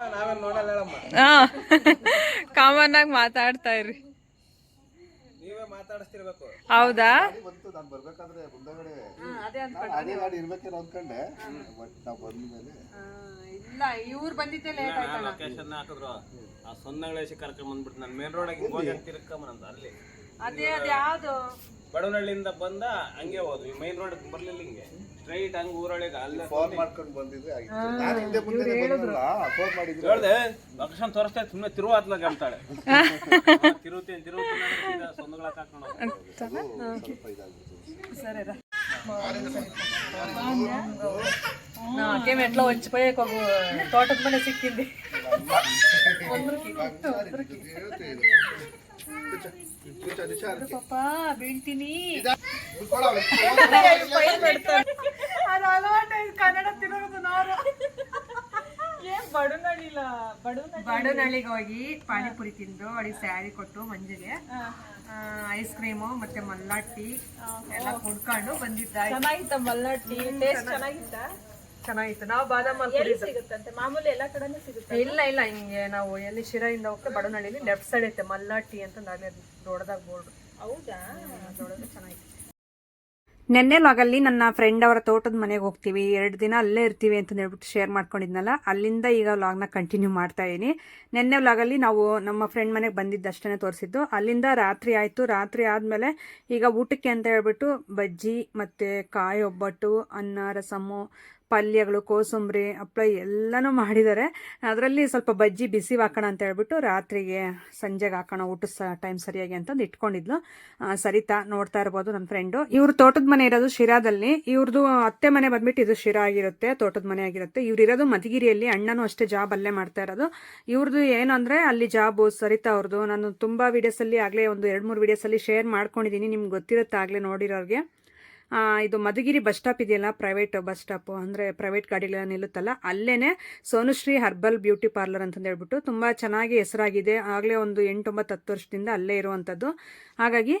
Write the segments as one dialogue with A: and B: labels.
A: ನಾವೇನ್ ನೋಡಲ್ಲ ಹೇಳಮ್ಮ.
B: ಹಾ. ಕಾಮನ್ ಆಗಿ ಮಾತಾಡ್ತಾ ಇರಿ.
A: ನೀವೇ ಮಾತಾಡಿಸ್ತಿರ್ಬೇಕು.
B: ಹೌದಾ? ಇಲ್ಲ ಇವ್ರು ಬಂದಿದ್ದೆ ಲೇಟ್
A: ಲೊಕೇಶನ್ ಹಾಕಿದ್ರು. ಆ ಕರ್ಕೊಂಡ್ ಬಂದ್ಬಿಟ್ಟು ನಾನು ಮೇನ್ ರೋಡ್ ಹೋಗಿ ತಿರ್ಕೊಂಬಂದ ಅಲ್ಲಿ.
B: ಅದೇ ಅದ್ ಯಾವ್ದು
A: ಬಡವನಹಳ್ಳಿಯಿಂದ ಬಂದ ಹಂಗೆ ಹೋದ್ವಿ. ಮೈನ್ ರೋಡ್ ಬರ್ಲಿಲ್ಲ ಹಿಂಗೆ. ಸ್ಟ್ರೈಟ್ ಹಂಗ ಊರೊಳಗೆ ಅಲ್ಲೇ
C: ಫೋನ್ ಮಾಡ್ಕೊಂಡು ಬಂದಿದ್ರೆ ನಾನು ಹಿಂದೆ ಮುಂದೆ ಬಂದಲ್ಲ ಫೋನ್ ಮಾಡಿದ್ರು.
A: ಹೇಳ್ದೆ ಲಕ್ಷಣ ತೋರಿಸ್ತಾ ಸುಮ್ಮನೆ ತಿರುವ ಆತ್ಲಾಗ ಅಂತಾಳೆ. ತಿರುತ್ತೇನೆ ತಿರುತ್ತೇನೆ ಸೊಂದಗಳ ಹಾಕೊಂಡು
C: ಸ್ವಲ್ಪ ಇದಾಗ್ಬಿಡ್ತು.
B: ಸರಿ నాకే మెట్లో వచ్చిపోయే ఒక తోటకు ಪಾಪ ಬೀಳ್ತೀನಿ. ಅದು ಅಲವಾಟ ಕನ್ನಡ ತಿರುಗುದು ನಾವು ಬಡನಳ್ಳಿಗೆ ಹೋಗಿ ಪಾನಿಪುರಿ ತಿಂದು ಅವಳಿಗೆ ಸ್ಯಾರಿ ಕೊಟ್ಟು ಮಂಜಿಗೆ. ಐಸ್ ಕ್ರೀಮು ಮತ್ತೆ ಮಲ್ಲಾಟಿ ಎಲ್ಲ ಕುಡ್ಕೊಂಡು ಬಂದಿದ್ದ
D: ಚೆನ್ನಾಗಿತ್ತ ಮಲ್ಲಾಟಿ ಟೇಸ್ಟ್ ಚೆನ್ನಾಗಿತ್ತ?
B: ಚೆನ್ನಾಗಿತ್ತು. ನಾವು ಬಾದಾಮ್
D: ಸಿಗುತ್ತಂತೆ? ಮಾಮೂಲಿ ಎಲ್ಲ ಕಡೆ ಸಿಗುತ್ತೆ?
B: ಇಲ್ಲ ಇಲ್ಲ ಹಿಂಗೆ ನಾವು ಎಲ್ಲಿ ಶಿರಾಯಿಂದ ಹೋಗ್ತಾ ಬಡವನಹಳ್ಳಿಲಿ ಲೆಫ್ಟ್ ಸೈಡ್ ಐತೆ ಮಲ್ಲಾಟಿ ಅಂತ ನಾವೇ ದೊಡ್ಡದಾಗ ಬೋರ್ಡ್.
D: ಹೌದಾ?
B: ದೊಡ್ಡದು ಚೆನ್ನಾಗಿತ್ತು. ನೆನ್ನೆ ಲಾಗಲ್ಲಿ ನನ್ನ ಫ್ರೆಂಡ್ ಅವರ ತೋಟದ ಮನೆಗೆ ಹೋಗ್ತೀವಿ. ಎರಡು ದಿನ ಅಲ್ಲೇ ಇರ್ತೀವಿ ಅಂತ ಹೇಳ್ಬಿಟ್ಟು ಶೇರ್ ಮಾಡ್ಕೊಂಡಿದ್ನಲ್ಲ ಅಲ್ಲಿಂದ ಈಗ ವ್ಲಾಗ್ನ ಕಂಟಿನ್ಯೂ ಮಾಡ್ತಾ ಇದ್ದೀನಿ ನೆನ್ನೆ ವ್ಲಾಗಲ್ಲಿ ನಾವು ನಮ್ಮ ಫ್ರೆಂಡ್ ಮನೆಗೆ ಬಂದಿದ್ದಷ್ಟೇ ತೋರಿಸಿದ್ದು. ಅಲ್ಲಿಂದ ರಾತ್ರಿ ಆಯಿತು. ರಾತ್ರಿ ಆದಮೇಲೆ ಈಗ ಊಟಕ್ಕೆ ಅಂತ ಹೇಳ್ಬಿಟ್ಟು ಬಜ್ಜಿ ಮತ್ತು ಕಾಯಿ ಒಬ್ಬಟ್ಟು ಅನ್ನ ರಸಮ್ಮು ಪಲ್ಯಗಳು, ಕೋಸಂಬರಿ ಹಪ್ಪಳ ಎಲ್ಲನೂ ಮಾಡಿದ್ದಾರೆ. ಅದರಲ್ಲಿ ಸ್ವಲ್ಪ ಬಜ್ಜಿ ಬಿಸಿ ಹಾಕೋಣ ಅಂತ ಹೇಳ್ಬಿಟ್ಟು ರಾತ್ರಿಗೆ ಸಂಜೆಗೆ ಹಾಕೋಣ ಊಟ ಸ ಟೈಮ್ ಸರಿಯಾಗಿ ಅಂತಂದು ಇಟ್ಕೊಂಡಿದ್ಲು. ಸರಿತಾ ನೋಡ್ತಾ ಇರ್ಬೋದು ನನ್ನ ಫ್ರೆಂಡು ಇವ್ರ ತೋಟದ ಮನೆ ಇರೋದು ಶಿರಾದಲ್ಲಿ. ಇವ್ರದ್ದು ಅತ್ತೆ ಮನೆ ಬಂದ್ಬಿಟ್ಟು ಇದು ಶಿರಾ ಆಗಿರುತ್ತೆ, ತೋಟದ ಮನೆ ಆಗಿರುತ್ತೆ. ಇವ್ರು ಇರೋದು ಮಧುಗಿರಿಯಲ್ಲಿ, ಅಣ್ಣನೂ ಅಷ್ಟೇ ಜಾಬ್ ಅಲ್ಲೇ ಮಾಡ್ತಾ ಇರೋದು. ಇವ್ರದ್ದು ಏನು ಅಂದರೆ ಅಲ್ಲಿ ಜಾಬು, ಸರಿತಾ ಅವ್ರದ್ದು ನಾನು ತುಂಬ ವೀಡಿಯೋಸಲ್ಲಿ ಆಗಲೇ ಒಂದು ಎರಡು ಮೂರು ವೀಡಿಯೋಸಲ್ಲಿ ಶೇರ್ ಮಾಡ್ಕೊಂಡಿದ್ದೀನಿ ನಿಮ್ಗೆ ಗೊತ್ತಿರುತ್ತೆ ಆಗಲೇ ನೋಡಿರೋರಿಗೆ. ಇದು ಮಧುಗಿರಿ ಬಸ್ ಸ್ಟಾಪ್ ಇದೆಯಲ್ಲ ಪ್ರೈವೇಟ್ ಬಸ್ ಸ್ಟಾಪು ಅಂದರೆ ಪ್ರೈವೇಟ್ ಗಾಡಿಗಳ ನಿಲ್ಲುತ್ತಲ್ಲ ಅಲ್ಲೇ ಸೋನುಶ್ರೀ ಹರ್ಬಲ್ ಬ್ಯೂಟಿ ಪಾರ್ಲರ್ ಅಂತಂದು ಹೇಳ್ಬಿಟ್ಟು ತುಂಬ ಚೆನ್ನಾಗಿ ಹೆಸರಾಗಿದೆ. ಆಗಲೇ ಒಂದು ಎಂಟೊಂಬತ್ತು ಹತ್ತು ವರ್ಷದಿಂದ ಅಲ್ಲೇ ಇರುವಂಥದ್ದು ಹಾಗಾಗಿ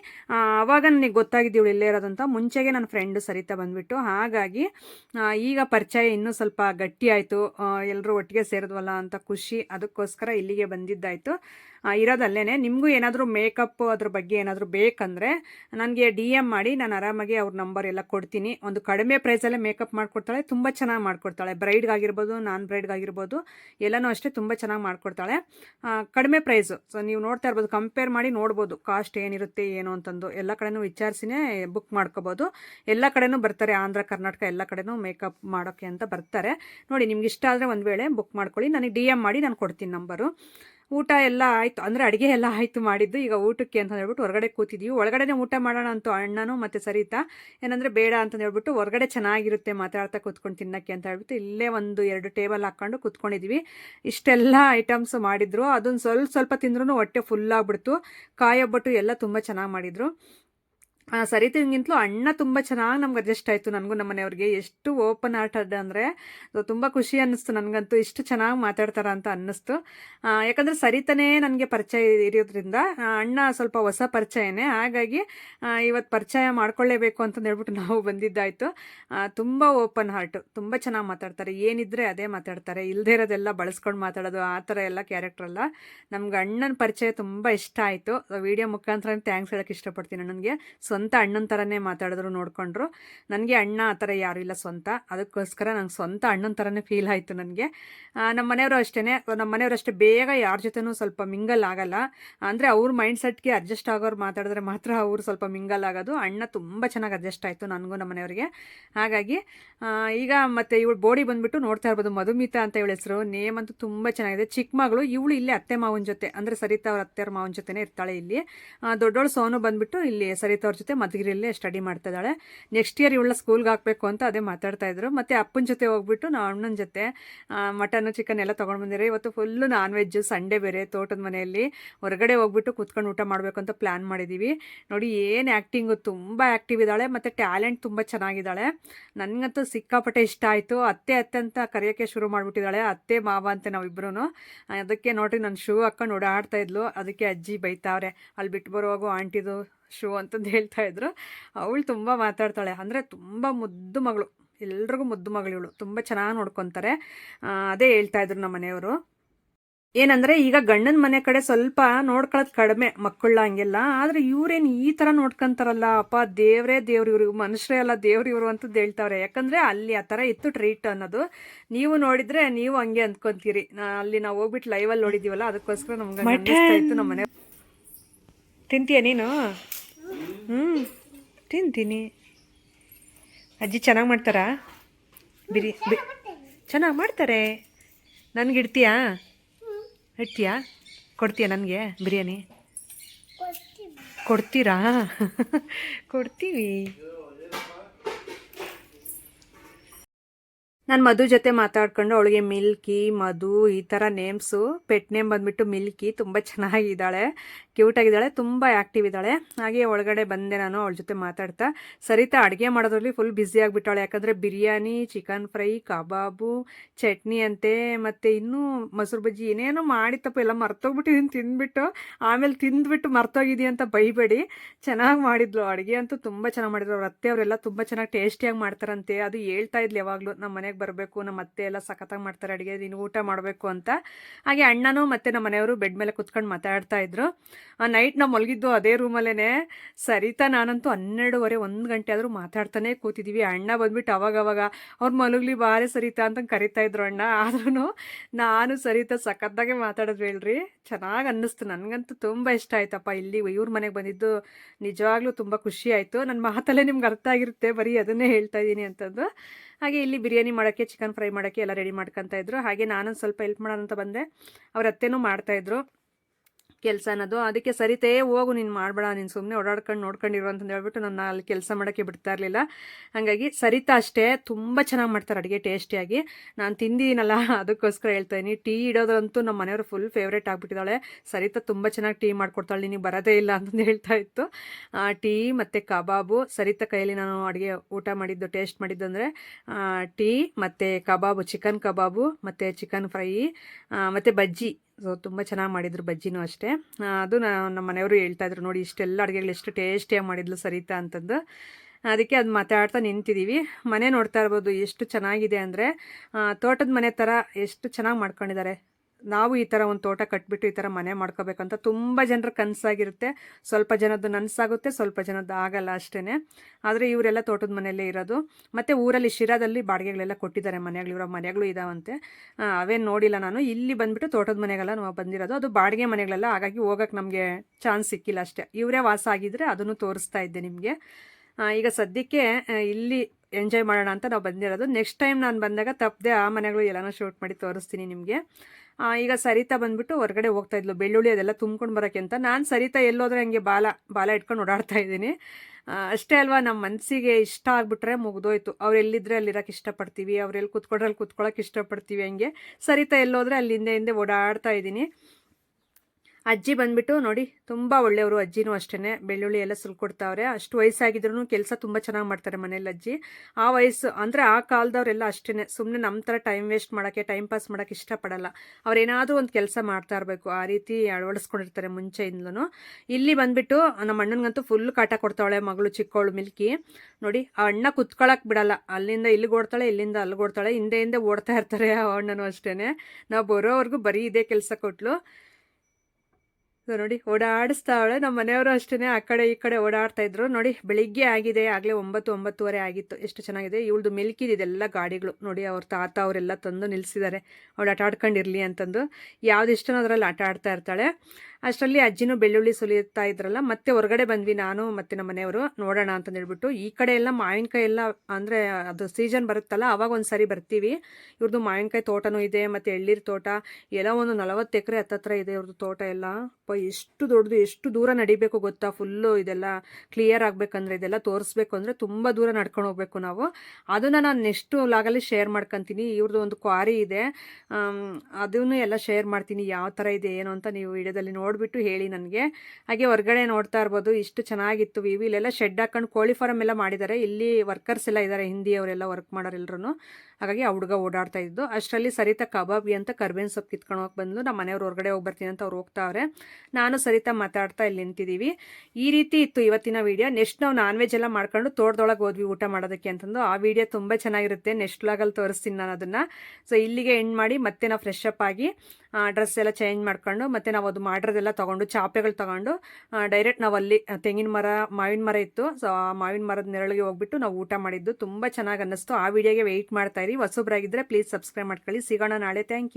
B: ಆವಾಗ ನನಗೆ ಗೊತ್ತಾಗಿದ್ದೀವಳು ಇಲ್ಲೇ ಇರೋದಂತ, ಮುಂಚೆಗೆ ನನ್ನ ಫ್ರೆಂಡು ಸರಿತಾ ಬಂದ್ಬಿಟ್ಟು, ಹಾಗಾಗಿ ಈಗ ಪರಿಚಯ ಇನ್ನೂ ಸ್ವಲ್ಪ ಗಟ್ಟಿ ಆಯಿತು. ಎಲ್ಲರೂ ಒಟ್ಟಿಗೆ ಸೇರಿದ್ವಲ್ಲ ಅಂತ ಖುಷಿ. ಅದಕ್ಕೋಸ್ಕರ ಇಲ್ಲಿಗೆ ಬಂದಿದ್ದಾಯಿತು. ಇರೋದಲ್ಲೇ ನಿಮಗೂ ಏನಾದರೂ ಮೇಕಪ್ ಅದ್ರ ಬಗ್ಗೆ ಏನಾದರೂ ಬೇಕಂದರೆ ನನಗೆ ಡಿ ಎಂ ಮಾಡಿ, ನಾನು ಆರಾಮಾಗಿ ಅವ್ರ ನಂಬರ್ ಎಲ್ಲ ಕೊಡ್ತೀನಿ. ಒಂದು ಕಡಿಮೆ ಪ್ರೈಸಲ್ಲೇ ಮೇಕಪ್ ಮಾಡಿಕೊಡ್ತಾಳೆ, ತುಂಬ ಚೆನ್ನಾಗಿ ಮಾಡಿಕೊಡ್ತಾಳೆ. ಬ್ರೈಡ್ಗಾಗಿರ್ಬೋದು ನಾನ್ ಬ್ರೈಡ್ಗಾಗಿರ್ಬೋದು ಎಲ್ಲನೂ ಅಷ್ಟೇ ತುಂಬ ಚೆನ್ನಾಗಿ ಮಾಡಿಕೊಡ್ತಾಳೆ. ಕಡಿಮೆ ಪ್ರೈಸು ಸೊ ನೀವು ನೋಡ್ತಾ ಇರ್ಬೋದು ಕಂಪೇರ್ ಮಾಡಿ ನೋಡ್ಬೋದು ಕಾಸ್ಟ್ ಏನಿರುತ್ತೆ, ಏನು ಅಂತಂದು. ಎಲ್ಲ ಕಡೆನೂ ವಿಚಾರಿಸಿನೇ ಬುಕ್ ಮಾಡ್ಕೋಬೋದು. ಎಲ್ಲ ಕಡೆನೂ ಬರ್ತಾರೆ, ಆಂಧ್ರ, ಕರ್ನಾಟಕ, ಎಲ್ಲ ಕಡೆನೂ ಮೇಕಪ್ ಮಾಡೋಕ್ಕೆ ಅಂತ ಬರ್ತಾರೆ. ನೋಡಿ, ನಿಮ್ಗೆ ಇಷ್ಟ ಆದರೆ ಒಂದು ವೇಳೆ ಬುಕ್ ಮಾಡ್ಕೊಳ್ಳಿ. ನನಗೆ ಡಿ ಎಂ ಮಾಡಿ ನಾನು ಕೊಡ್ತೀನಿ ನಂಬರು ಊಟ ಎಲ್ಲ ಆಯಿತು. ಅಂದರೆ ಅಡುಗೆ ಎಲ್ಲ ಆಯಿತು ಮಾಡಿದ್ದು. ಈಗ ಊಟಕ್ಕೆ ಅಂತ ಹೇಳ್ಬಿಟ್ಟು ಹೊರಗಡೆ ಕೂತಿದ್ದೀವಿ ಒಳಗಡೆನೇ ಊಟ ಮಾಡೋಣ ಅಂತ ಅಣ್ಣನೂ ಮತ್ತು ಸರಿತಾ. ಏನಂದರೆ ಬೇಡ ಅಂತ ಹೇಳ್ಬಿಟ್ಟು ಹೊರಗಡೆ ಚೆನ್ನಾಗಿರುತ್ತೆ ಮಾತಾಡ್ತಾ ಕೂತ್ಕೊಂಡು ತಿನ್ನಕ್ಕೆ ಅಂತ ಹೇಳ್ಬಿಟ್ಟು ಇಲ್ಲೇ ಒಂದು ಎರಡು ಟೇಬಲ್ ಹಾಕ್ಕೊಂಡು ಕೂತ್ಕೊಂಡಿದೀವಿ. ಇಷ್ಟೆಲ್ಲ ಐಟಮ್ಸ್ ಮಾಡಿದ್ರು. ಅದನ್ನು ಸ್ವಲ್ಪ ಸ್ವಲ್ಪ ತಿಂದ್ರೂ ಹೊಟ್ಟೆ ಫುಲ್ ಆಗ್ಬಿಡ್ತು. ಕಾಯೊಬ್ಬಟ್ಟು ಎಲ್ಲ ತುಂಬ ಚೆನ್ನಾಗಿ ಮಾಡಿದರು. ಸರಿತಿಗಿಂತಲೂ ಅಣ್ಣ ತುಂಬ ಚೆನ್ನಾಗಿ ನಮ್ಗೆ ಅಡ್ಜಸ್ಟ್ ಆಯಿತು. ನನಗೂ ನಮ್ಮ ಮನೆಯವ್ರಿಗೆ ಎಷ್ಟು ಓಪನ್ ಹಾರ್ಟೆಡ್ ಅಂದರೆ ತುಂಬ ಖುಷಿ ಅನ್ನಿಸ್ತು ನನಗಂತೂ. ಇಷ್ಟು ಚೆನ್ನಾಗಿ ಮಾತಾಡ್ತಾರ ಅಂತ ಅನ್ನಿಸ್ತು. ಯಾಕಂದರೆ ಸರಿತನೇ ನನಗೆ ಪರಿಚಯ ಇರೋದ್ರಿಂದ ಅಣ್ಣ ಸ್ವಲ್ಪ ಹೊಸ ಪರಿಚಯನೇ. ಹಾಗಾಗಿ ಇವತ್ತು ಪರಿಚಯ ಮಾಡ್ಕೊಳ್ಳೇಬೇಕು ಅಂತ ಹೇಳ್ಬಿಟ್ಟು ನಾವು ಬಂದಿದ್ದಾಯಿತು. ತುಂಬ ಓಪನ್ ಹಾರ್ಟು ತುಂಬ ಚೆನ್ನಾಗಿ ಮಾತಾಡ್ತಾರೆ. ಏನಿದ್ರೆ ಅದೇ ಮಾತಾಡ್ತಾರೆ. ಇಲ್ಲದೇ ಇರೋದೆಲ್ಲ ಬಳಸ್ಕೊಂಡು ಮಾತಾಡೋದು, ಆ ಥರ ಎಲ್ಲ ಕ್ಯಾರೆಕ್ಟರ್ ಅಲ್ಲ. ನಮ್ಗೆ ಅಣ್ಣನ ಪರಿಚಯ ತುಂಬ ಇಷ್ಟ ಆಯಿತು. ವಿಡಿಯೋ ಮುಖಾಂತರ ಥ್ಯಾಂಕ್ಸ್ ಹೇಳೋಕ್ಕೆ ಇಷ್ಟಪಡ್ತೀನಿ ನನಗೆ. ಸ್ವಂತ ಅಣ್ಣನ ಥರನೇ ಮಾತಾಡಿದ್ರು ನೋಡಿಕೊಂಡ್ರು. ನನಗೆ ಅಣ್ಣ ಆ ಥರ ಯಾರೂ ಇಲ್ಲ ಸ್ವಂತ. ಅದಕ್ಕೋಸ್ಕರ ನಂಗೆ ಸ್ವಂತ ಅಣ್ಣನ ಥರನೇ ಫೀಲ್ ಆಯಿತು ನನಗೆ. ನಮ್ಮ ಮನೆಯವರು ಅಷ್ಟೇ ನಮ್ಮ ಮನೆಯವರು ಅಷ್ಟೇ ಬೇಗ ಯಾರ ಜೊತೆನೂ ಸ್ವಲ್ಪ ಮಿಂಗಲ್ ಆಗಲ್ಲ. ಅಂದರೆ ಅವ್ರ ಮೈಂಡ್ ಸೆಟ್ಗೆ ಅಡ್ಜಸ್ಟ್ ಆಗೋರು ಮಾತಾಡಿದ್ರೆ ಮಾತ್ರ ಅವರು ಸ್ವಲ್ಪ ಮಿಂಗಲ್ ಆಗೋದು. ಅಣ್ಣ ತುಂಬ ಚೆನ್ನಾಗಿ ಅಡ್ಜಸ್ಟ್ ಆಯಿತು ನನಗೂ ನಮ್ಮ ಮನೆಯವರಿಗೆ. ಹಾಗಾಗಿ ಈಗ ಮತ್ತೆ ಇವಳು ಬೋಡಿ ಬಂದ್ಬಿಟ್ಟು ನೋಡ್ತಾ ಇರ್ಬೋದು. ಮಧುಮಿತಾ ಅಂತ ಇವಳ ಹೆಸರು. ನೇಮ್ ಅಂತೂ ತುಂಬ ಚೆನ್ನಾಗಿದೆ. ಚಿಕ್ಕ ಮಗಳು, ಇವಳು ಇಲ್ಲೇ ಅತ್ತೆ ಮಾವನ ಜೊತೆ. ಅಂದರೆ ಸರಿತಾ ಅವ್ರ ಅತ್ತೆಯವ್ರ ಮಾವನ ಜೊತೆನೇ ಇರ್ತಾಳೆ ಇಲ್ಲಿ. ದೊಡ್ಡೋಳು ಸೋನು ಬಂದ್ಬಿಟ್ಟು ಇಲ್ಲಿ ಸರಿತಾ ಅವ್ರ ಜೊತೆ ಮಧುಗಿರಿಯಲ್ಲೇ ಸ್ಟಡಿ ಮಾಡ್ತಾ ಇದ್ದಾಳೆ. ನೆಕ್ಸ್ಟ್ ಇಯರ್ ಇವಳ ಸ್ಕೂಲ್ಗೆ ಹಾಕಬೇಕು ಅಂತ ಅದೇ ಮಾತಾಡ್ತಾ ಇದ್ರು. ಮತ್ತು ಅಪ್ಪನ ಜೊತೆ ಹೋಗ್ಬಿಟ್ಟು ನಾವು ಅಣ್ಣನ ಜೊತೆ ಮಟನ್ನು ಚಿಕನ್ ಎಲ್ಲ ತೊಗೊಂಡು ಬಂದಿರೋ ಇವತ್ತು ಫುಲ್ಲು ನಾನ್ ವೆಜ್ ಸಂಡೇ ಬೇರೆ ತೋಟದ ಮನೆಯಲ್ಲಿ. ಹೊರಗಡೆ ಹೋಗ್ಬಿಟ್ಟು ಕೂತ್ಕೊಂಡು ಊಟ ಮಾಡಬೇಕು ಅಂತ ಪ್ಲ್ಯಾನ್ ಮಾಡಿದ್ದೀವಿ ನೋಡಿ, ಏನು ಆ್ಯಕ್ಟಿಂಗು ತುಂಬ ಆ್ಯಕ್ಟಿವ್ ಇದ್ದಾಳೆ, ಮತ್ತು ಟ್ಯಾಲೆಂಟ್ ತುಂಬ ಚೆನ್ನಾಗಿದ್ದಾಳೆ. ನನಗಂತೂ ಸಿಕ್ಕಾಪಟ್ಟೆ ಇಷ್ಟ ಆಯಿತು. ಅತ್ತೆ ಅತ್ತೆ ಅಂತ ಕರೆಯೋಕ್ಕೆ ಶುರು ಮಾಡಿಬಿಟ್ಟಿದ್ದಾಳೆ. ಅತ್ತೆ, ಮಾವ ಅಂತ ನಾವಿಬ್ಬರೂ ಅದಕ್ಕೆ ನೋಡ್ರಿ, ನಾನು ಶೂ ಹಾಕ್ಕೊಂಡು ಓಡಾಡ್ತಾ ಇದ್ಲು. ಅದಕ್ಕೆ ಅಜ್ಜಿ ಬೈತಾವ್ರೆ. ಅಲ್ಲಿ ಬಿಟ್ಟು ಬರುವಾಗ ಆಂಟಿದು ಶೂ ಅಂತಂದು ಹೇಳ್ತಾ ಇದ್ರು. ಅವಳು ತುಂಬ ಮಾತಾಡ್ತಾಳೆ. ಅಂದರೆ ತುಂಬ ಮುದ್ದು ಮಗಳು. ಎಲ್ರಿಗೂ ಮುದ್ದು ಮಗಳು ಇವಳು. ತುಂಬ ಚೆನ್ನಾಗಿ ನೋಡ್ಕೊತಾರೆ. ಅದೇ ಹೇಳ್ತಾ ಇದ್ರು ನಮ್ಮ ಮನೆಯವರು. ಏನಂದ್ರೆ ಈಗ ಗಂಡನ ಮನೆ ಕಡೆ ಸ್ವಲ್ಪ ನೋಡ್ಕೊಳ್ಳೋದು ಕಡಿಮೆ ಮಕ್ಕಳ ಹಂಗೆಲ್ಲ. ಆದ್ರೆ ಇವರೇನು ಈ ತರ ನೋಡ್ಕೊಂತಾರಲ್ಲ. ಅಪ್ಪ ದೇವರೇ ದೇವ್ರು ಇವರು. ಮನುಷ್ಯರೇ ಅಲ್ಲ ದೇವ್ರು ಇವರು ಅಂತ ಹೇಳ್ತಾವ್ರೆ. ಯಾಕಂದ್ರೆ ಅಲ್ಲಿ ಆ ಥರ ಇತ್ತು ಟ್ರೀಟ್ ಅನ್ನೋದು. ನೀವು ನೋಡಿದ್ರೆ ನೀವು ಹಂಗೆ ಅಂದ್ಕೊಂತೀರಿ. ನಾ- ಅಲ್ಲಿ ನಾವು ಹೋಗ್ಬಿಟ್ಟು ಲೈವ್ ಅಲ್ಲಿ ನೋಡಿದೀವಲ್ಲ ಅದಕ್ಕೋಸ್ಕರ ನಮ್ಗೆ ಇತ್ತು ನಮ್ಮ ಮನೆ ತಿಂತೀಯ ನೀನು? ಹ್ಮ್ ತಿಂತೀನಿ ಅಜ್ಜಿ ಚೆನ್ನಾಗಿ ಮಾಡ್ತಾರಾ? ಬಿರಿ, ಬಿ, ಚೆನ್ನಾಗಿ ಮಾಡ್ತಾರೆ. ನನಗೆ ಇಡ್ತೀಯಾ? ಇಡ್ತೀಯಾ? ಕೊಡ್ತೀಯಾ ನನಗೆ ಬಿರಿಯಾನಿ? ಕೊಡ್ತೀರಾ? ಕೊಡ್ತೀವಿ. ನಾನು ಮಧು ಜೊತೆ ಮಾತಾಡ್ಕೊಂಡು ಅವಳಿಗೆ ಮಿಲ್ಕಿ, ಮಧು ಈ ಥರ ನೇಮ್ಸು. ಪೆಟ್ ನೇಮ್ ಬಂದ್ಬಿಟ್ಟು ಮಿಲ್ಕಿ. ತುಂಬ ಚೆನ್ನಾಗಿದ್ದಾಳೆ. ಕ್ಯೂಟ್ ಆಗಿದ್ದಾಳೆ. ತುಂಬ ಆ್ಯಕ್ಟಿವ್ ಇದ್ದಾಳೆ. ಹಾಗೆ ಒಳಗಡೆ ಬಂದೆ ನಾನು ಅವಳ ಜೊತೆ ಮಾತಾಡ್ತಾ. ಸರಿತಾ ಅಡುಗೆ ಮಾಡೋದ್ರಲ್ಲಿ ಫುಲ್ ಬ್ಯುಸಿ ಆಗಿಬಿಟ್ಟಾಳೆ. ಯಾಕಂದರೆ biryani, chicken fry, kebab, chutney ಅಂತೆ, ಮತ್ತು ಇನ್ನೂ ಮೊಸರು ಬಜ್ಜಿ ಏನೇನೋ ಮಾಡಿತ್ತಪ್ಪ ಎಲ್ಲ ಮರ್ತೋಗ್ಬಿಟ್ಟಿದ್ದೀನಿ ತಿಂದ್ಬಿಟ್ಟು. ಆಮೇಲೆ ತಿಂದ್ಬಿಟ್ಟು ಮರ್ತೋಗಿದಿ ಅಂತ ಬೈಬೇಡಿ. ಚೆನ್ನಾಗಿ ಮಾಡಿದ್ಲು. ಅಡುಗೆ ಅಂತೂ ತುಂಬ ಚೆನ್ನಾಗಿ ಮಾಡಿದ್ರು. ಅವ್ರ ಅತ್ತೆ ಅವರೆಲ್ಲ ತುಂಬ ಚೆನ್ನಾಗಿ ಟೇಸ್ಟಿಯಾಗಿ ಮಾಡ್ತಾರಂತೆ. ಅದು ಹೇಳ್ತಾ ಇದ್ಲು ಯಾವಾಗಲೂ. ನಮ್ಮ ಮನೆಗೆ ಬರಬೇಕು ನಮ್ಮ ಅತ್ತೆ ಎಲ್ಲ ಸಖತ್ತಾಗಿ ಮಾಡ್ತಾರೆ, ಅಡುಗೆ ನೀನು ಊಟ ಮಾಡಬೇಕು ಅಂತ. ಹಾಗೆ ಅಣ್ಣನೂ ಮತ್ತು ನಮ್ಮ ಮನೆಯವರು ಬೆಡ್ ಮೇಲೆ ಕುತ್ಕೊಂಡು ಮಾತಾಡ್ತಾ ಇದ್ರು. ನೈಟ್ ನಾವು ಮಲಗಿದ್ದು ಅದೇ ರೂಮಲ್ಲೇ ಸರಿತಾ ನಾನಂತೂ ಹನ್ನೆರಡುವರೆ, ಒಂದು ಗಂಟೆ ಆದರೂ ಮಾತಾಡ್ತಾನೆ ಕೂತಿದ್ದೀವಿ ಅಣ್ಣ ಬಂದ್ಬಿಟ್ಟು ಅವಾಗ ಅವಾಗ ಅವ್ರು ಮಲಗ್ಲಿ ಬಾರೆ ಸರಿತಾ ಅಂತ ಕರಿತಾ ಇದ್ರು ಅಣ್ಣ. ಆದ್ರೂ ನಾನು ಸರಿತಾ ಸಖತ್ತಾಗೆ ಮಾತಾಡೋದು ಹೇಳ್ರಿ. ಚೆನ್ನಾಗಿ ಅನ್ನಿಸ್ತು. ನನಗಂತೂ ತುಂಬ ಇಷ್ಟ ಆಯ್ತಪ್ಪ. ಇಲ್ಲಿ ಇವ್ರ ಮನೆಗೆ ಬಂದಿದ್ದು ನಿಜವಾಗ್ಲೂ ತುಂಬ ಖುಷಿ ಆಯಿತು. ನನ್ನ ಮಾತಲ್ಲೇ ನಿಮ್ಗೆ ಅರ್ಥ ಆಗಿರುತ್ತೆ. ಬರೀ ಅದನ್ನೇ ಹೇಳ್ತಾ ಇದ್ದೀನಿ ಅಂತಂದು. ಹಾಗೆ ಇಲ್ಲಿ ಬಿರಿಯಾನಿ ಮಾಡೋಕ್ಕೆ ಚಿಕನ್ ಫ್ರೈ ಮಾಡೋಕ್ಕೆ ಎಲ್ಲ ರೆಡಿ ಮಾಡ್ಕೊತಾ ಇದ್ರು. ಹಾಗೆ ನಾನೊಂದು ಸ್ವಲ್ಪ ಹೆಲ್ಪ್ ಮಾಡೋಣ ಅಂತ ಬಂದೆ. ಅವ್ರ ಅತ್ತೆನೂ ಮಾಡ್ತಾಯಿದ್ರು ಕೆಲಸ ಅನ್ನೋದು. ಅದಕ್ಕೆ ಸರಿತೇ ಹೋಗು, ನೀನು ಮಾಡಬೇಡ, ನೀನು ಸುಮ್ಮನೆ ಓಡಾಡ್ಕೊಂಡು ನೋಡ್ಕೊಂಡಿರು ಅಂತಂದು ಹೇಳ್ಬಿಟ್ಟು ನನ್ನ ಅಲ್ಲಿ ಕೆಲಸ ಮಾಡೋಕ್ಕೆ ಬಿಡ್ತಾ ಇರಲಿಲ್ಲ. ಹಾಗಾಗಿ ಸರಿತಾ ಅಷ್ಟೇ. ತುಂಬ ಚೆನ್ನಾಗಿ ಮಾಡ್ತಾರೆ ಅಡುಗೆ ಟೇಸ್ಟಿಯಾಗಿ. ನಾನು ತಿಂದಿದ್ದೀನಲ್ಲ ಅದಕ್ಕೋಸ್ಕರ ಹೇಳ್ತಾಯಿದ್ದೀನಿ ಟೀ ಇಡೋದ್ರಂತೂ ನಮ್ಮ ಮನೆಯವರು ಫುಲ್ ಫೇವ್ರೇಟ್ ಆಗಿಬಿಟ್ಟಿದ್ದಾಳೆ ಸರಿತಾ ತುಂಬ ಚೆನ್ನಾಗಿ ಟೀ ಮಾಡ್ಕೊಡ್ತಾಳೆ, ನಿನಗೆ ಬರೋದೇ ಇಲ್ಲ ಅಂತಂದು ಹೇಳ್ತಾ ಇತ್ತು. ಟೀ ಮತ್ತು ಕಬಾಬು. ಸರಿತಾ ಕೈಯಲ್ಲಿ ನಾನು ಅಡುಗೆ ಊಟ ಮಾಡಿದ್ದು, ಟೇಸ್ಟ್ ಮಾಡಿದ್ದು ಅಂದರೆ ಟೀ ಮತ್ತು ಕಬಾಬು, ಚಿಕನ್ ಕಬಾಬು ಮತ್ತು ಚಿಕನ್ ಫ್ರೈ ಮತ್ತು ಬಜ್ಜಿ. ಸೊ ತುಂಬ ಚೆನ್ನಾಗಿ ಮಾಡಿದ್ರು ಬಜ್ಜಿನೂ ಅಷ್ಟೇ. ಅದು ನಮ್ಮ ಮನೆಯವರು ಹೇಳ್ತಾ ಇದ್ರು, ನೋಡಿ, ಇಷ್ಟೆಲ್ಲ ಅಡುಗೆಗಳು ಎಷ್ಟು ಟೇಸ್ಟಿಯಾಗಿ ಮಾಡಿದ್ಲು ಸರಿತಾ ಅಂತಂದು. ಅದಕ್ಕೆ ಅದು ಮಾತಾಡ್ತಾ ನಿಂತಿದ್ದೀವಿ ಮನೆ ನೋಡ್ತಾ ಇರ್ಬೋದು, ಎಷ್ಟು ಚೆನ್ನಾಗಿದೆ ಅಂದರೆ ತೋಟದ ಮನೆ ಥರ ಎಷ್ಟು ಚೆನ್ನಾಗಿ ಮಾಡ್ಕೊಂಡಿದ್ದಾರೆ. ನಾವು ಈ ಥರ ಒಂದು ತೋಟ ಕಟ್ಬಿಟ್ಟು ಈ ಥರ ಮನೆ ಮಾಡ್ಕೋಬೇಕಂತ ತುಂಬ ಜನರ ಕನಸಾಗಿರುತ್ತೆ. ಸ್ವಲ್ಪ ಜನದ್ದು ನನಸಾಗುತ್ತೆ, ಸ್ವಲ್ಪ ಜನದ್ದು ಆಗಲ್ಲ ಅಷ್ಟೇ ಆದರೆ ಇವರೆಲ್ಲ ತೋಟದ ಮನೆಯಲ್ಲೇ ಇರೋದು. ಮತ್ತು ಊರಲ್ಲಿ ಶಿರಾದಲ್ಲಿ ಬಾಡಿಗೆಗಳೆಲ್ಲ ಕೊಟ್ಟಿದ್ದಾರೆ ಮನೆಗಳು, ಇವರ ಮನೆಗಳು ಇದಾವಂತೆ. ಅವೇನು ನೋಡಿಲ್ಲ ನಾನು. ಇಲ್ಲಿ ಬಂದುಬಿಟ್ಟು ತೋಟದ ಮನೆಗೆಲ್ಲ ನಾವು ಬಂದಿರೋದು. ಅದು ಬಾಡಿಗೆ ಮನೆಗಳೆಲ್ಲ, ಹಾಗಾಗಿ ಹೋಗಕ್ಕೆ ನಮಗೆ ಚಾನ್ಸ್ ಸಿಕ್ಕಿಲ್ಲ ಅಷ್ಟೇ. ಇವರೇ ವಾಸ ಆಗಿದ್ದರೆ ಅದನ್ನು ತೋರಿಸ್ತಾ ಇದ್ದೆ ನಿಮಗೆ. ಈಗ ಸದ್ಯಕ್ಕೆ ಇಲ್ಲಿ ಎಂಜಾಯ್ ಮಾಡೋಣ ಅಂತ ನಾವು ಬಂದಿರೋದು. ನೆಕ್ಸ್ಟ್ ಟೈಮ್ ನಾನು ಬಂದಾಗ ತಪ್ಪದೆ ಆ ಮನೆಗಳು ಎಲ್ಲನೂ ಶೂಟ್ ಮಾಡಿ ತೋರಿಸ್ತೀನಿ ನಿಮಗೆ. ಈಗ ಸರಿತಾ ಬಂದ್ಬಿಟ್ಟು ಹೊರಗಡೆ ಹೋಗ್ತಾ ಇದ್ಲು. ಬೆಳ್ಳುಳ್ಳಿ ಅದೆಲ್ಲ ತುಂಬ್ಕೊಂಡು ಬರೋಕ್ಕೆ ಅಂತ. ನಾನು ಸರಿತಾ ಎಲ್ಲೋದ್ರೆ ಹಂಗೆ ಬಾಲ ಬಾಲ ಇಟ್ಕೊಂಡು ಓಡಾಡ್ತಾ ಇದ್ದೀನಿ. ಅಷ್ಟೇ ಅಲ್ವಾ ನಮ್ಮ ಮನಸ್ಸಿಗೆ ಇಷ್ಟ ಆಗಿಬಿಟ್ರೆ ಮುಗ್ದೋಯ್ತು. ಅವ್ರು ಎಲ್ಲಿದ್ರೆ ಅಲ್ಲಿರೋಕೆ ಇಷ್ಟಪಡ್ತೀವಿ. ಅವ್ರು ಎಲ್ಲಿ ಕುತ್ಕೊಂಡ್ರೆ ಅಲ್ಲಿ ಕೂತ್ಕೊಳ್ಳೋಕೆ ಇಷ್ಟಪಡ್ತೀವಿ ಹಂಗೆ. ಸರಿತಾ ಎಲ್ಲೋದ್ರೆ ಅಲ್ಲಿ ಹಿಂದೆ ಹಿಂದೆ ಓಡಾಡ್ತಾ ಇದ್ದೀನಿ. ಅಜ್ಜಿ ಬಂದ್ಬಿಟ್ಟು ನೋಡಿ, ತುಂಬ ಒಳ್ಳೆಯವರು ಅಜ್ಜಿನೂ ಅಷ್ಟೇ ಬೆಳ್ಳುಳ್ಳಿ ಎಲ್ಲ ಸುಲ್ಕೊಡ್ತಾವ್ರೆ. ಅಷ್ಟು ವಯಸ್ಸಾಗಿದ್ರು ಕೆಲಸ ತುಂಬ ಚೆನ್ನಾಗಿ ಮಾಡ್ತಾರೆ ಮನೇಲಿ ಅಜ್ಜಿ. ಆ ವಯಸ್ಸು, ಅಂದರೆ ಆ ಕಾಲದವರೆಲ್ಲ ಅಷ್ಟೇ ಸುಮ್ಮನೆ ನಮ್ಮ ಥರ ಟೈಮ್ ವೇಸ್ಟ್ ಮಾಡೋಕ್ಕೆ, ಟೈಮ್ ಪಾಸ್ ಮಾಡೋಕ್ಕೆ ಇಷ್ಟಪಡಲ್ಲ. ಅವರೇನಾದರೂ ಒಂದು ಕೆಲಸ ಮಾಡ್ತಾ ಇರಬೇಕು. ಆ ರೀತಿ ಅಳವಡಿಸ್ಕೊಂಡಿರ್ತಾರೆ ಮುಂಚೆಯಿಂದಲೂ ಇಲ್ಲಿ ಬಂದ್ಬಿಟ್ಟು ನಮ್ಮ ಅಣ್ಣನಿಗಂತೂ ಫುಲ್ ಕಾಟ ಕೊಡ್ತಾಳೆ ಮಗಳು ಚಿಕ್ಕವಳು ಮಿಲ್ಕಿ. ನೋಡಿ, ಆ ಅಣ್ಣ ಕುತ್ಕೊಳ್ಳೋಕೆ ಬಿಡಲ್ಲ. ಅಲ್ಲಿಂದ ಇಲ್ಲಿಗೆ ಓಡ್ತಾಳೆ, ಇಲ್ಲಿಂದ ಅಲ್ಲಿಗೆ ಓಡ್ತಾಳೆ. ಹಿಂದೆ ಹಿಂದೆ ಓಡ್ತಾ ಇರ್ತಾರೆ ಆ ಅಣ್ಣನೂ ಅಷ್ಟೇ ನಾವು ಬರೋವರೆಗೂ ಬರೀ ಇದೇ ಕೆಲಸ ಕೊಟ್ಲು. ನೋಡಿ ಓಡಾಡಿಸ್ತಾವಳೆ ನಮ್ಮ ಮನೆಯವರು ಅಷ್ಟೇ ಆ ಕಡೆ ಈ ಕಡೆ ಓಡಾಡ್ತಾ ಇದ್ರು. ನೋಡಿ, ಬೆಳಿಗ್ಗೆ ಆಗಿದೆ. ಆಗಲೇ ಒಂಬತ್ತು, ಒಂಬತ್ತುವರೆ ಆಗಿತ್ತು. ಎಷ್ಟು ಚೆನ್ನಾಗಿದೆ. ಇವಳ್ದು ಮಿಲ್ಕಿದು ಇದೆಲ್ಲ ಗಾಡಿಗಳು. ನೋಡಿ, ಅವ್ರ ತಾತ ಅವರೆಲ್ಲ ತಂದು ನಿಲ್ಲಿಸಿದ್ದಾರೆ ಅವಳು ಆಟ ಆಡ್ಕೊಂಡಿರಲಿ ಅಂತಂದು. ಯಾವ್ದು ಇಷ್ಟನೋ ಅದರಲ್ಲಿ ಆಟ ಆಡ್ತಾ ಇರ್ತಾಳೆ. ಅಷ್ಟರಲ್ಲಿ ಅಜ್ಜಿನೂ ಬೆಳ್ಳುಳ್ಳಿ ಸುಲಿಯುತ್ತಾ ಇದ್ರಲ್ಲ, ಮತ್ತೆ ಹೊರಗಡೆ ಬಂದ್ವಿ ನಾನು ಮತ್ತೆ ನಮ್ಮ ಮನೆಯವರು. ನೋಡೋಣ ಅಂತ ಹೇಳ್ಬಿಟ್ಟು ಈ ಕಡೆ ಎಲ್ಲ ಮಾವಿನಕಾಯಿ ಎಲ್ಲ ಅಂದರೆ ಅದು ಸೀಸನ್ ಬರುತ್ತಲ್ಲ, ಅವಾಗ ಒಂದು ಸರಿ ಬರ್ತೀವಿ. ಇವ್ರದ್ದು ಮಾವಿನಕಾಯಿ ತೋಟನೂ ಇದೆ, ಮತ್ತು ಎಳ್ನೀರು ತೋಟ, ಎಲ್ಲ ಒಂದು ನಲವತ್ತು ಎಕರೆ ಹತ್ತತ್ರ ಇದೆ ಇವ್ರದ್ದು ತೋಟ ಎಲ್ಲ. ಎಷ್ಟು ದೊಡ್ಡದು, ಎಷ್ಟು ದೂರ ನಡಿಬೇಕು ಗೊತ್ತಾ? ಫುಲ್ಲು ಇದೆಲ್ಲ ಕ್ಲಿಯರ್ ಆಗಬೇಕಂದ್ರೆ, ಇದೆಲ್ಲ ತೋರಿಸ್ಬೇಕು ಅಂದರೆ ತುಂಬ ದೂರ ನಡ್ಕೊಂಡು ಹೋಗ್ಬೇಕು ನಾವು. ಅದನ್ನು ನಾನು ನೆಕ್ಸ್ಟ್ ಲಾಗಲ್ಲಿ ಶೇರ್ ಮಾಡ್ಕೊತೀನಿ. ಇವ್ರದ್ದು ಒಂದು ಕ್ವಾರಿ ಇದೆ. ಅದನ್ನು ಎಲ್ಲ ಶೇರ್ ಮಾಡ್ತೀನಿ, ಯಾವ ಥರ ಇದೆ, ಏನು ಅಂತ ನೀವು ವಿಡಿಯೋದಲ್ಲಿ ನೋಡಿಬಿಟ್ಟು ಹೇಳಿ ನನಗೆ. ಹಾಗೆ ಹೊರಗಡೆ ನೋಡ್ತಾ ಇರ್ಬೋದು, ಇಷ್ಟು ಚೆನ್ನಾಗಿತ್ತು ವಿ ಇಲ್ಲೆಲ್ಲ ಶೆಡ್ ಹಾಕೊಂಡು ಕೋಳಿ ಫಾರಮ್ ಎಲ್ಲ ಮಾಡಿದ್ದಾರೆ ಇಲ್ಲಿ ವರ್ಕರ್ಸ್ ಎಲ್ಲ ಇದ್ದಾರೆ ಹಿಂದಿಯವರೆಲ್ಲ ವರ್ಕ್ ಮಾಡೋರೆಲ್ಲರೂ ಹಾಗಾಗಿ ಆ ಹುಡುಗ ಓಡಾಡ್ತಾ ಇದ್ದು ಅಷ್ಟರಲ್ಲಿ ಸರಿತಾ ಕಬಾಬಿ ಅಂತ ಕರ್ಬೇನ್ ಸೊಪ್ಪು ಕಿತ್ಕೊಂಡು ಹೋಗಿ ಬಂದು ನಮ್ಮ ಮನೆಯವ್ರು ಹೊರಗಡೆ ಹೋಗಿ ಬರ್ತೀನಿ ಅಂತ ಅವ್ರು ಹೋಗ್ತಾವ್ರೆ. ನಾನು ಸರಿತಾ ಮಾತಾಡ್ತಾ ಇಲ್ಲಿ ನಿಂತಿದ್ದೀವಿ ಈ ರೀತಿ ಇತ್ತು ಇವತ್ತಿನ ವಿಡಿಯೋ. ನೆಕ್ಸ್ಟ್ ನಾವು ನಾನ್ ವೆಜ್ ಎಲ್ಲ ಮಾಡ್ಕೊಂಡು ತೋಟದೊಳಗೆ ಹೋದ್ವಿ ಊಟ ಮಾಡೋದಕ್ಕೆ ಅಂತಂದು. ಆ ವಿಡಿಯೋ ತುಂಬ ಚೆನ್ನಾಗಿರುತ್ತೆ. ನೆಕ್ಸ್ಟ್ ಲಾಗಲ್ಲಿ ತೋರಿಸ್ತೀನಿ ನಾನು ಅದನ್ನು. ಸೊ ಇಲ್ಲಿಗೆ ಎಂಡ್ ಮಾಡಿ ಮತ್ತೆ ನಾವು ಫ್ರೆಶ್ ಅಪ್ ಆಗಿ ಡ್ರೆಸ್ ಎಲ್ಲ ಚೇಂಜ್ ಮಾಡ್ಕೊಂಡು ಮತ್ತೆ ನಾವು ಅದು ಮಾಡಿರೋದೆಲ್ಲ ತೊಗೊಂಡು, ಚಾಪೆಗಳು ತೊಗೊಂಡು ಡೈರೆಕ್ಟ್ ನಾವು ಅಲ್ಲಿ ತೆಂಗಿನ ಮರ, ಮಾವಿನ ಮರ ಇತ್ತು. ಸೊ ಆ ಮಾವಿನ ಮರದ ನೆರಳಿಗೆ ಹೋಗ್ಬಿಟ್ಟು ನಾವು ಊಟ ಮಾಡಿದ್ದು. ತುಂಬ ಚೆನ್ನಾಗಿ ಅನ್ನಿಸ್ತು. ಆ ವಿಡಿಯೋಗೆ ವೆಯ್ಟ್ ಮಾಡ್ತಾ ಇರಿ ಹೊಸಬ್ರಾಗಿದ್ದರೆ ಪ್ಲೀಸ್ ಸಬ್ಸ್ಕ್ರೈಬ್ ಮಾಡ್ಕೊಳ್ಳಿ. ಸಿಗೋಣ ನಾಳೆ. Thank you